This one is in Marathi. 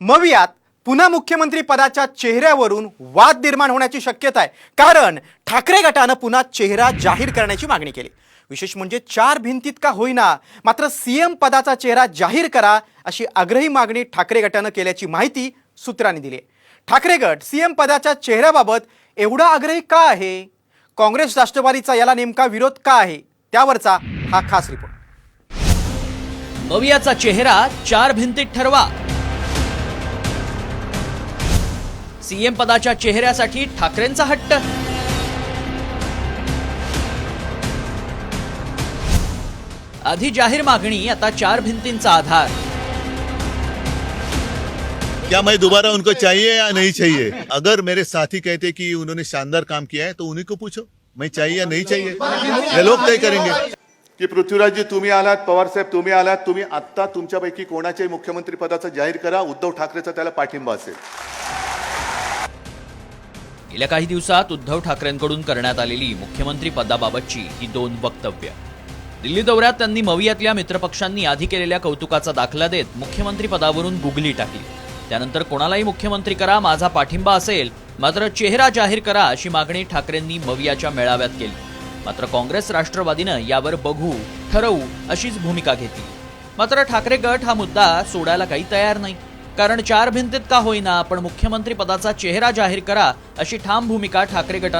मवियात पुन्हा मुख्यमंत्री पदाच्या चेहऱ्यावरून वाद निर्माण होण्याची शक्यता आहे. कारण ठाकरे गटानं पुन्हा चेहरा जाहीर करण्याची मागणी केली. विशेष म्हणजे चार भिंतीत का होईना मात्र सीएम पदाचा चेहरा जाहीर करा अशी आग्रही मागणी ठाकरे गटानं केल्याची माहिती सूत्रांनी दिली. आहे ठाकरे गट सीएम पदाच्या चेहऱ्याबाबत एवढा आग्रही का आहे? काँग्रेस राष्ट्रवादीचा याला नेमका विरोध का आहे? त्यावरचा हा खास रिपोर्ट. मवियाचा चेहरा चार भिंतीत ठरवा. सीएम पदाच्या चेहऱ्यासाठी ठाकरेंचा हट्ट. आधी जाहीर मागणी आता चार भिंतींचा आधार. क्या मैं दोबारा उनको चाहिए या नहीं चाहिए? अगर मेरे साथी कहते कि उन्होंने शानदार काम किया है तो उन्हीं को पूछो मैं चाहिए या नहीं चाहिए? ये लोग तय करेंगे। की पृथ्वीराजजी तुम्ही आलात पवारसाहेब तुम्ही आलात तुम्ही आत्ता तुमच्यापैकी कोणाच्याही मुख्यमंत्री पदाचं जाहीर करा उद्धव ठाकरेचा त्याला पाठिंबा असेल. गेल्या काही दिवसात उद्धव ठाकरेंकडून करण्यात आलेली मुख्यमंत्री पदाबाबतची ही दोन वक्तव्य. दिल्ली दौऱ्यात त्यांनी मवियातल्या मित्रपक्षांनी आधी केलेल्या कौतुकाचा दाखला देत मुख्यमंत्री पदावरून गुगली टाकली. त्यानंतर कोणालाही मुख्यमंत्री करा माझा पाठिंबा असेल मात्र चेहरा जाहीर करा अशी मागणी ठाकरेंनी मवियाच्या मेळाव्यात केली. मात्र काँग्रेस राष्ट्रवादीनं यावर बघू ठरवू अशीच भूमिका घेतली. मात्र ठाकरे गट हा मुद्दा सोडायला काही तयार नाही. कारण चार भिंतीत का होईना पण मुख्यमंत्री पदाचा चेहरा जाहीर करा अशी ठाम भूमिका ठाकरे गटानं